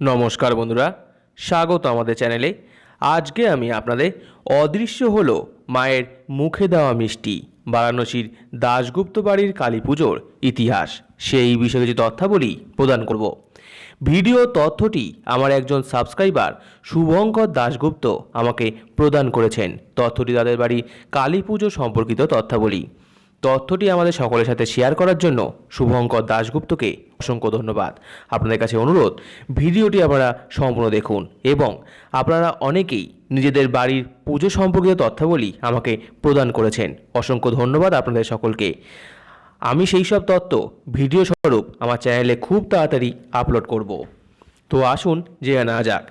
নমস্কার বন্ধুরা, স্বাগত আমাদের চ্যানেলে। আজকে আমি আপনাদের অদৃশ্য হলো মায়ের মুখে দেওয়া মিষ্টি, বারাণসীর দাশগুপ্ত বাড়ির কালী পুজোর ইতিহাস। সেই বিষয়ে কিছু তথ্যাবলী প্রদান করব। ভিডিও তথ্যটি আমার একজন সাবস্ক্রাইবার শুভঙ্কর দাশগুপ্ত আমাকে প্রদান করেছেন। তথ্যটি তাদের বাড়ি কালী পুজো সম্পর্কিত তথ্যাবলী। তথ্যটি আমাদের সকলের সাথে শেয়ার করার জন্য শুভঙ্কর দাশগুপ্তকে অসংখ্য ধন্যবাদ। আপনাদের কাছে অনুরোধ, ভিডিওটি আপনারা সম্পূর্ণ দেখুন এবং আপনারা অনেকেই নিজেদের বাড়ির পুজো সম্পর্কিত তথ্যাবলী আমাকে প্রদান করেছেন। অসংখ্য ধন্যবাদ আপনাদের সকলকে। আমি সেই সব তথ্য ভিডিও স্বরূপ আমার চ্যানেলে খুব তাড়াতাড়ি আপলোড করব। তো আসুন জেনে না যাক।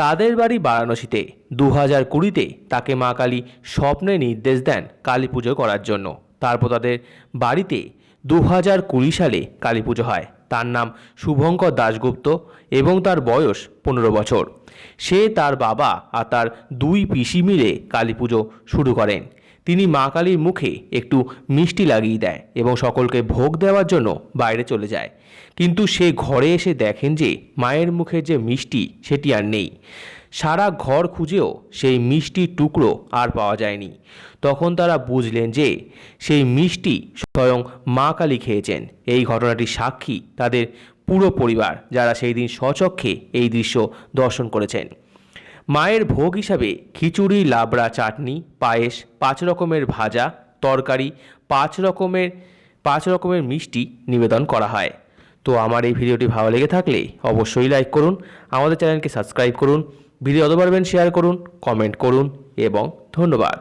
তাদের বাড়ি বারাণসীতে দু হাজার কুড়িতে তাকে মা কালী স্বপ্নে নির্দেশ দেন কালী পুজো করার জন্য। তারপর তাদের বাড়িতে দু হাজার কুড়ি সালে কালী পুজো হয়। তার নাম শুভঙ্কর দাশগুপ্ত এবং তার বয়স পনেরো বছর। সে তার বাবা আর তার দুই পিসি মিলে কালী পুজো শুরু করেন। তিনি মা কালীর মুখে একটু মিষ্টি লাগিয়ে দেয় এবং সকলকে ভোগ দেওয়ার জন্য বাইরে চলে যায়। কিন্তু সে ঘরে এসে দেখেন যে মায়ের মুখে যে মিষ্টি সেটি আর নেই। সারা ঘর খুঁজেও সেই মিষ্টির টুকরো আর পাওয়া যায়নি। তখন তারা বুঝলেন যে সেই মিষ্টি স্বয়ং মা কালী খেয়েছেন। এই ঘটনাটির সাক্ষী তাদের পুরো পরিবার যারা সেই দিন স্বচক্ষে এই দৃশ্য দর্শন করেছেন। মায়ের ভোগ হিসাবে খিচুড়ি, লাবড়া, চাটনি, পায়েস, পাঁচ রকমের ভাজা, তরকারি, পাঁচ রকমের পাঁচ রকমের মিষ্টি নিবেদন করা হয়। তো আমার এই ভিডিওটি ভালো লেগে থাকলে অবশ্যই লাইক করুন, আমাদের চ্যানেলকে সাবস্ক্রাইব করুন ভিডিও অত পারবেন শেয়ার করুন কমেন্ট করুন এবং ধন্যবাদ।